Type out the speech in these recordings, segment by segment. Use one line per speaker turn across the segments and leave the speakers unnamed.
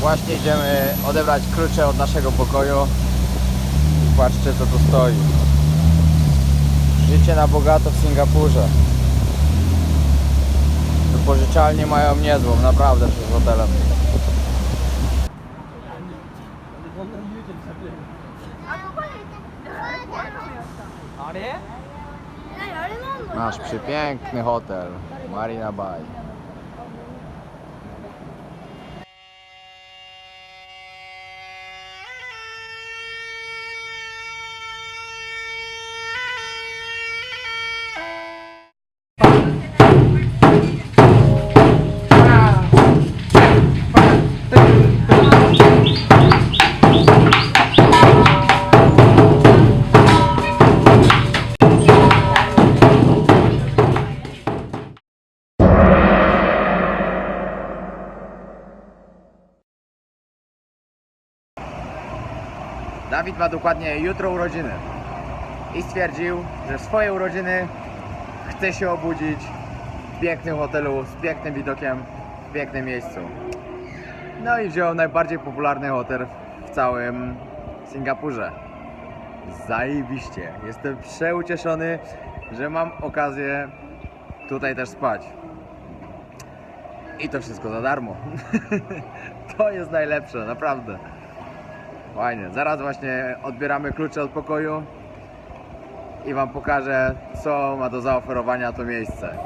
Właśnie idziemy odebrać klucze od naszego pokoju. I patrzcie co tu stoi. Życie na bogato w Singapurze. Wypożyczalnie mają niezłą, naprawdę przed hotelem. Nasz przepiękny hotel Marina Bay. Dawid ma dokładnie jutro urodziny i stwierdził, że w swoje urodziny chce się obudzić w pięknym hotelu z pięknym widokiem, w pięknym miejscu. No i wziął najbardziej popularny hotel w całym Singapurze. Zajebiście. Jestem przeucieszony, że mam okazję tutaj też spać. I to wszystko za darmo. to jest najlepsze, naprawdę. Fajnie. Zaraz właśnie odbieramy klucze od pokoju i Wam pokażę, co ma do zaoferowania to miejsce.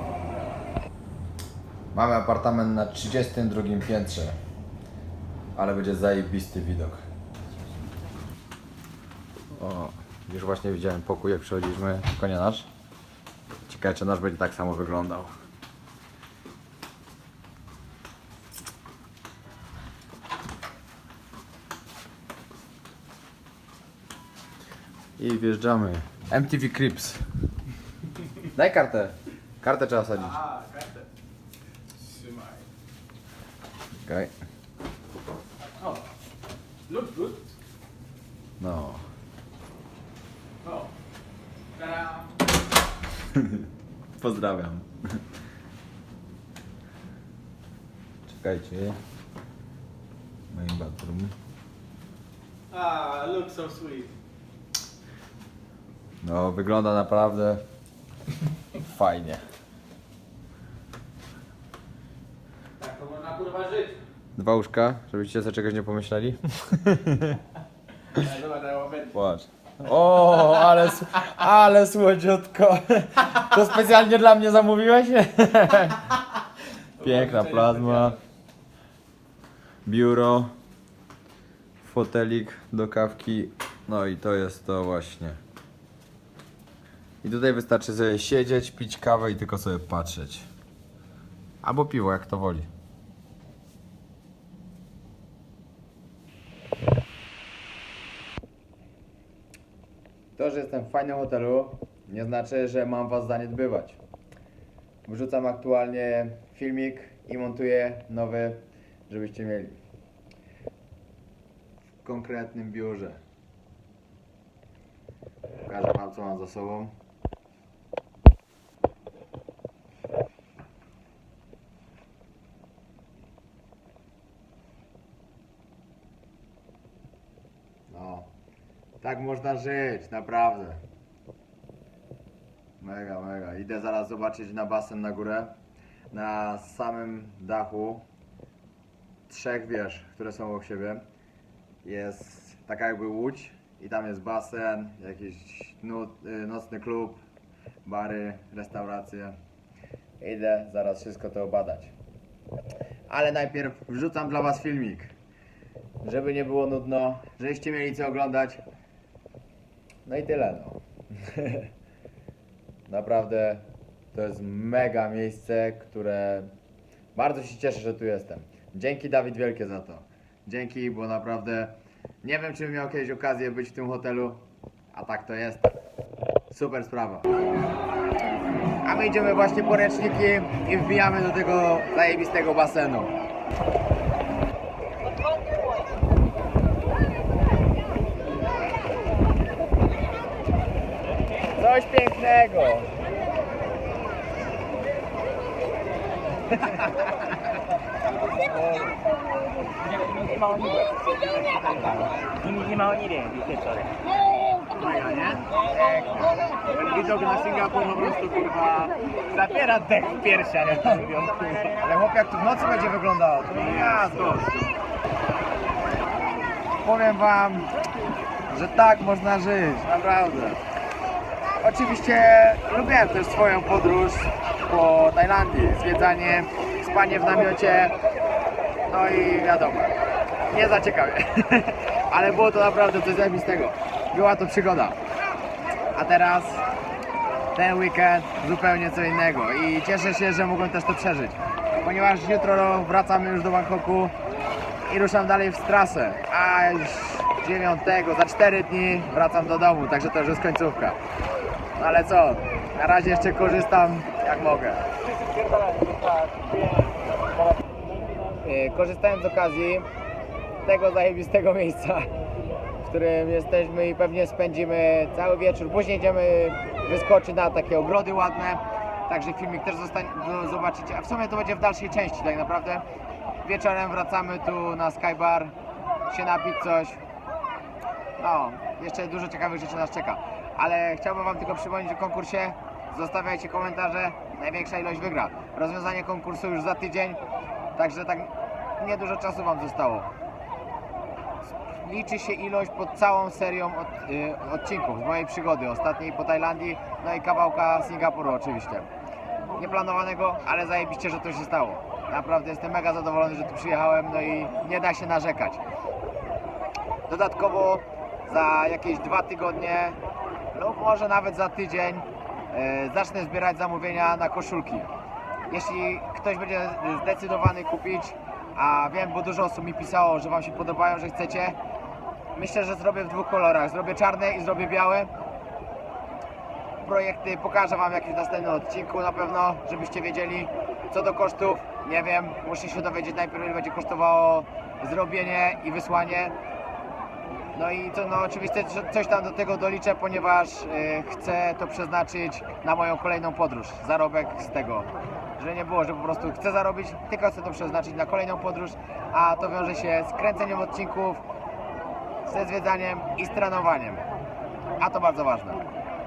Mamy apartament na 32 piętrze, ale będzie zajebisty widok. O, już właśnie widziałem pokój, jak przychodziliśmy, tylko nie nasz. Ciekawe, czy nasz będzie tak samo wyglądał. I wjeżdżamy. MTV Crips. Daj kartę. Kartę trzeba sadzić.
A, kartę. Trzymaj.
Okej.
O, look good.
No.
O,
Pozdrawiam. Czekajcie. Main bathroom.
Ah, look so sweet.
No, wygląda naprawdę fajnie.
Tak to można kurwa żyć.
Dwa łóżka, żebyście sobie czegoś nie pomyśleli. Płacz. O, ale, s- ale słodziutko. To specjalnie dla mnie zamówiłeś? Piękna plazma. Biuro. Fotelik do kawki. No i to jest to właśnie. I tutaj wystarczy sobie siedzieć, pić kawę i tylko sobie patrzeć. Albo piwo, jak to woli. To, że jestem w fajnym hotelu, nie znaczy, że mam was zaniedbywać. Wrzucam aktualnie filmik i montuję nowy, żebyście mieli. W konkretnym biurze. Pokażę wam, co mam za sobą. No, tak można żyć, naprawdę. Mega, mega. Idę zaraz zobaczyć na basen na górę. Na samym dachu trzech wież, które są obok siebie. Jest taka jakby łódź i tam jest basen, jakiś y, nocny klub, bary, restauracje. Idę zaraz wszystko to obadać. Ale najpierw wrzucam dla Was filmik. Żeby nie było nudno, żebyście mieli co oglądać. No i tyle no. Naprawdę to jest mega miejsce, które bardzo się cieszę, że tu jestem. Dzięki Dawid wielkie za to. Dzięki, bo naprawdę nie wiem, czy miał kiedyś okazję być w tym hotelu, a tak to jest. Super sprawa. A my idziemy właśnie po ręczniki i wbijamy do tego zajebistego basenu. Coś pięknego.
君島2連リセットで
Mega, nie? Pięknie. Widok na Singapur po prostu kurwa zapiera dech w piersia, nie to mówią. Ale chłop jak tu w nocy będzie wyglądało, to nie ja Powiem wam, że tak można żyć, naprawdę. Oczywiście lubiłem też swoją podróż po Tajlandii, zwiedzanie, spanie w namiocie, no i wiadomo, nie za ciekawie, ale było to naprawdę coś zajebistego. Była to przygoda. A teraz ten weekend zupełnie co innego i cieszę się, że mogłem też to przeżyć. Ponieważ jutro wracamy już do Bangkoku i ruszam dalej w trasę, a już 9, za 4 dni wracam do domu, także to już jest końcówka. No ale co, na razie jeszcze korzystam jak mogę. E, Korzystając z okazji tego zajebistego miejsca, w którym jesteśmy i pewnie spędzimy cały wieczór. Później idziemy wyskoczyć na takie ogrody ładne, także filmik też zostanie, do- zobaczycie. A w sumie to będzie w dalszej części tak naprawdę. Wieczorem wracamy tu na Skybar, się napić coś. No, jeszcze dużo ciekawych rzeczy nas czeka. Ale chciałbym Wam tylko przypomnieć o konkursie. Zostawiajcie komentarze, największa ilość wygra. Rozwiązanie konkursu już za tydzień, także tak niedużo czasu Wam zostało liczy się ilość pod całą serią od, y, odcinków z mojej przygody, ostatniej po Tajlandii, no i kawałka Singapuru oczywiście. Nieplanowanego, ale zajebiście, że to się stało. Naprawdę jestem mega zadowolony, że tu przyjechałem, no i nie da się narzekać. Dodatkowo za jakieś dwa tygodnie, lub może nawet za tydzień, y, zacznę zbierać zamówienia na koszulki. Jeśli ktoś będzie zdecydowany kupić, a wiem, bo dużo osób mi pisało, że Wam się podobają, że chcecie, myślę, że zrobię w dwóch kolorach. Zrobię czarne i zrobię białe. Projekty pokażę Wam w jakimś następnym odcinku na pewno, żebyście wiedzieli. Co do kosztów, nie wiem, muszę się dowiedzieć najpierw, ile będzie kosztowało zrobienie i wysłanie. No i to, no oczywiście co- coś tam do tego doliczę, ponieważ y, chcę to przeznaczyć na moją kolejną podróż. Zarobek z tego. Że nie było, że po prostu chcę zarobić, tylko chcę to przeznaczyć na kolejną podróż, a to wiąże się z kręceniem odcinków, ze zwiedzaniem i z trenowaniem. A to bardzo ważne.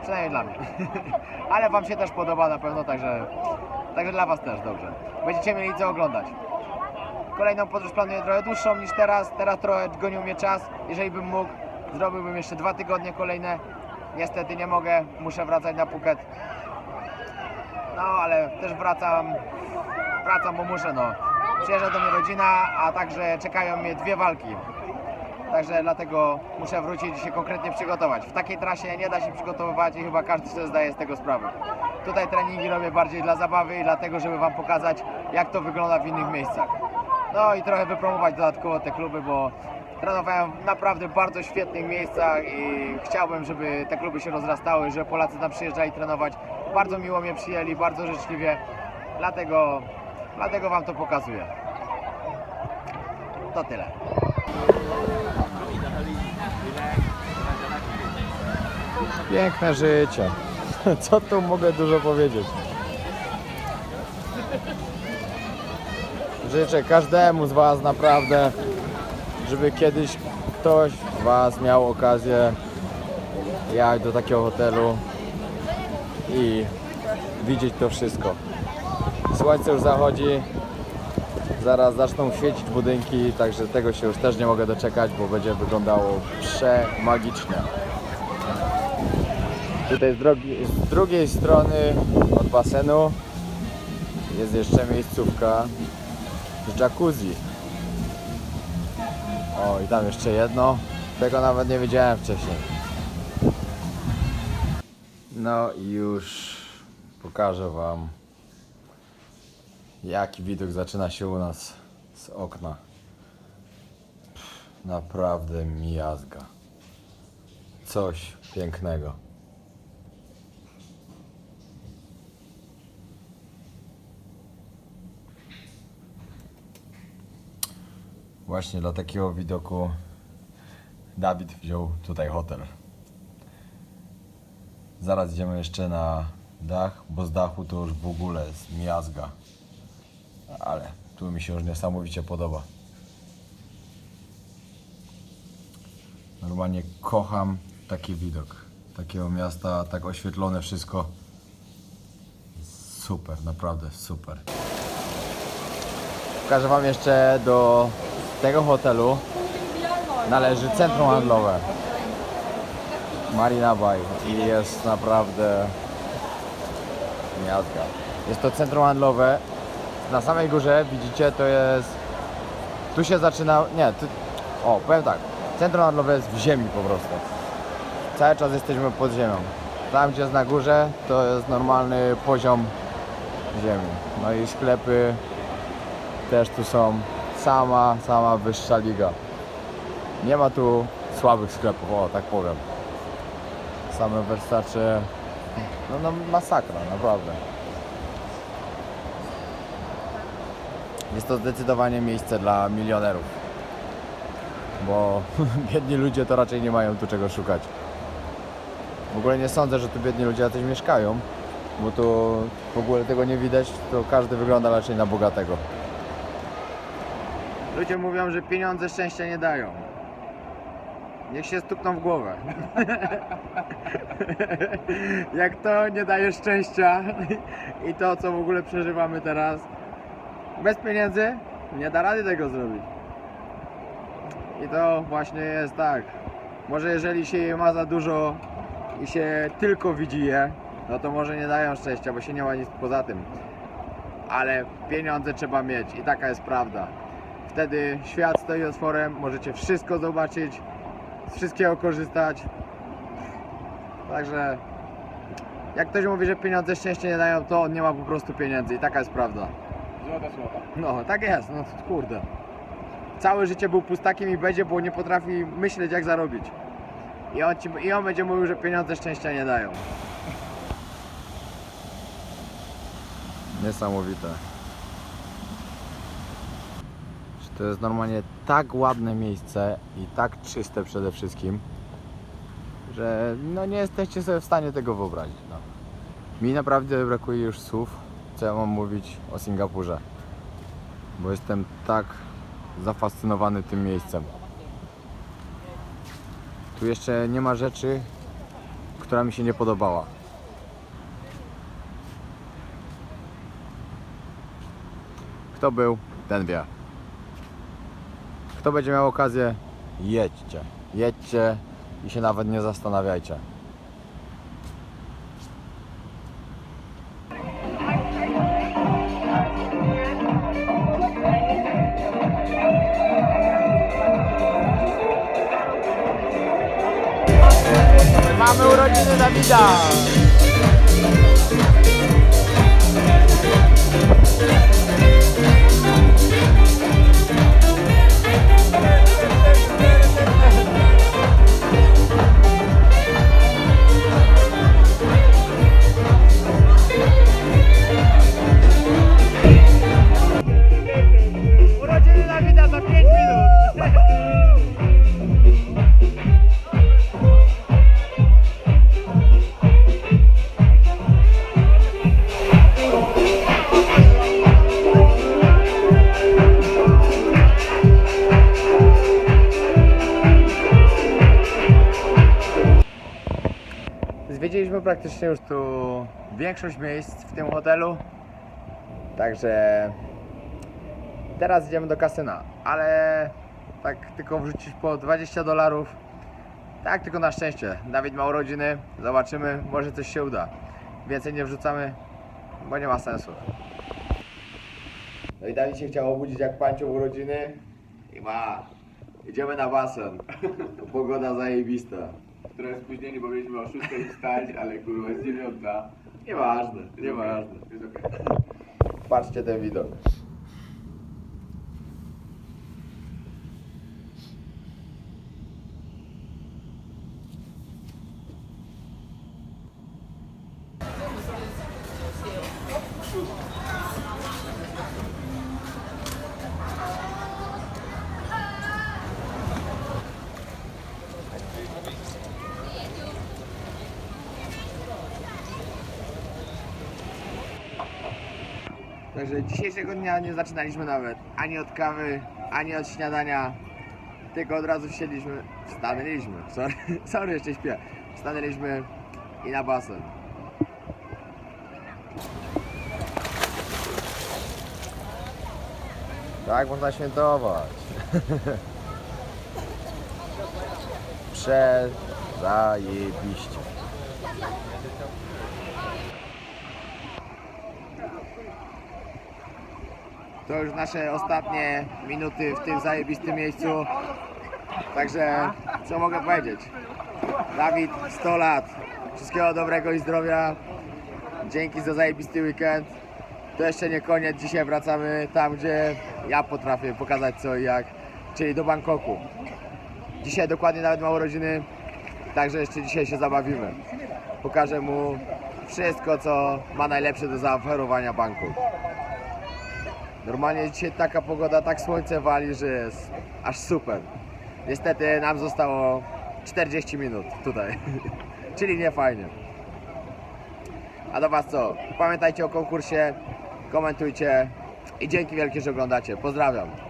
Przynajmniej dla mnie. Ale Wam się też podoba na pewno, także, także dla Was też dobrze. Będziecie mieli co oglądać. Kolejną podróż planuję trochę dłuższą niż teraz. Teraz trochę gonił mnie czas. Jeżeli bym mógł, zrobiłbym jeszcze dwa tygodnie kolejne. Niestety nie mogę, muszę wracać na Phuket. No ale też wracam, wracam, bo muszę no. Przyjeżdża do mnie rodzina, a także czekają mnie dwie walki. Także dlatego muszę wrócić i się konkretnie przygotować. W takiej trasie nie da się przygotowywać i chyba każdy sobie zdaje z tego sprawę. Tutaj treningi robię bardziej dla zabawy i dlatego, żeby Wam pokazać, jak to wygląda w innych miejscach. No i trochę wypromować dodatkowo te kluby, bo trenowałem w naprawdę bardzo świetnych miejscach i chciałbym, żeby te kluby się rozrastały, żeby Polacy tam przyjeżdżali trenować. Bardzo miło mnie przyjęli, bardzo życzliwie, dlatego, dlatego Wam to pokazuję. To tyle. Piękne życie. Co tu mogę dużo powiedzieć? Życzę każdemu z Was naprawdę, żeby kiedyś ktoś z Was miał okazję jechać do takiego hotelu i widzieć to wszystko. Słońce już zachodzi, zaraz zaczną świecić budynki, także tego się już też nie mogę doczekać, bo będzie wyglądało przemagicznie. Tutaj z, drogi, z drugiej strony od basenu jest jeszcze miejscówka z jacuzzi. O i tam jeszcze jedno. Tego nawet nie wiedziałem wcześniej. No i już pokażę Wam jaki widok zaczyna się u nas z okna. Pff, Naprawdę miazga. Coś pięknego. Właśnie dla takiego widoku Dawid wziął tutaj hotel. Zaraz idziemy jeszcze na dach, bo z dachu to już w ogóle jest miazga. Ale tu mi się już niesamowicie podoba. Normalnie kocham taki widok. Takiego miasta, tak oświetlone wszystko. Super, naprawdę super. Pokażę Wam jeszcze do tego hotelu należy centrum handlowe Marina Bay i jest naprawdę miazga. Jest to centrum handlowe. Na samej górze widzicie to jest tu się zaczyna. Nie, tu, o powiem tak. Centrum handlowe jest w ziemi po prostu. Cały czas jesteśmy pod ziemią. Tam gdzie jest na górze to jest normalny poziom ziemi. No i sklepy też tu są. Sama, sama wyższa liga. Nie ma tu słabych sklepów, o tak powiem. Same Versace, no, no masakra, naprawdę. Jest to zdecydowanie miejsce dla milionerów. Bo biedni ludzie to raczej nie mają tu czego szukać. W ogóle nie sądzę, że tu biedni ludzie jacyś mieszkają, bo tu w ogóle tego nie widać, to każdy wygląda raczej na bogatego. Ludzie mówią, że pieniądze szczęścia nie dają. Niech się stukną w głowę. Jak to nie daje szczęścia i to, co w ogóle przeżywamy teraz, bez pieniędzy nie da rady tego zrobić. I to właśnie jest tak. Może jeżeli się je ma za dużo i się tylko widzi je, no to może nie dają szczęścia, bo się nie ma nic poza tym. Ale pieniądze trzeba mieć i taka jest prawda. Wtedy świat stoi otworem, możecie wszystko zobaczyć, z wszystkiego korzystać. Także jak ktoś mówi, że pieniądze szczęście nie dają, to on nie ma po prostu pieniędzy i taka jest prawda.
Złota słowa.
No, tak jest, no kurde. Całe życie był pustakiem i będzie, bo nie potrafi myśleć jak zarobić. I on, ci, I on będzie mówił, że pieniądze szczęścia nie dają. Niesamowite. To jest normalnie tak ładne miejsce i tak czyste przede wszystkim, że no nie jesteście sobie w stanie tego wyobrazić. No. Mi naprawdę brakuje już słów, co ja mam mówić o Singapurze. Bo jestem tak zafascynowany tym miejscem. Tu jeszcze nie ma rzeczy, która mi się nie podobała. Kto był, ten wie. Kto będzie miał okazję, jedźcie. Jedźcie i się nawet nie zastanawiajcie. Urodziny praktycznie już tu większość miejsc w tym hotelu. Także teraz idziemy do kasyna, ale tak tylko wrzucić po 20 dolarów. Tak, tylko na szczęście. Dawid ma urodziny, zobaczymy, może coś się uda. Więcej nie wrzucamy, bo nie ma sensu. No i Dawid się chciał obudzić jak pancią urodziny i ma. Idziemy na basen. Pogoda zajebista.
Trochę spóźnieni, bo mieliśmy o 6 wstać, ale kurwa jest 9.
Nieważne, nieważne.
Jest okej.
Patrzcie ten widok. Także dzisiejszego dnia nie zaczynaliśmy nawet ani od kawy, ani od śniadania. tylko od razu wsiedliśmy, stanęliśmy, sorry, sorry, jeszcze śpię. Stanęliśmy i na basen. Tak można świętować. Przezajebiście. To już nasze ostatnie minuty w tym zajebistym miejscu. Także co mogę powiedzieć? Dawid, 100 lat. Wszystkiego dobrego i zdrowia. Dzięki za zajebisty weekend. To jeszcze nie koniec. Dzisiaj wracamy tam, gdzie ja potrafię pokazać co i jak, czyli do Bangkoku. Dzisiaj dokładnie nawet ma urodziny, także jeszcze dzisiaj się zabawimy. Pokażę mu wszystko, co ma najlepsze do zaoferowania Bangkok. Normalnie dzisiaj taka pogoda, tak słońce wali, że jest aż super. Niestety nam zostało 40 minut tutaj, czyli nie fajnie. A do Was co? Pamiętajcie o konkursie, komentujcie i dzięki wielkie, że oglądacie. Pozdrawiam.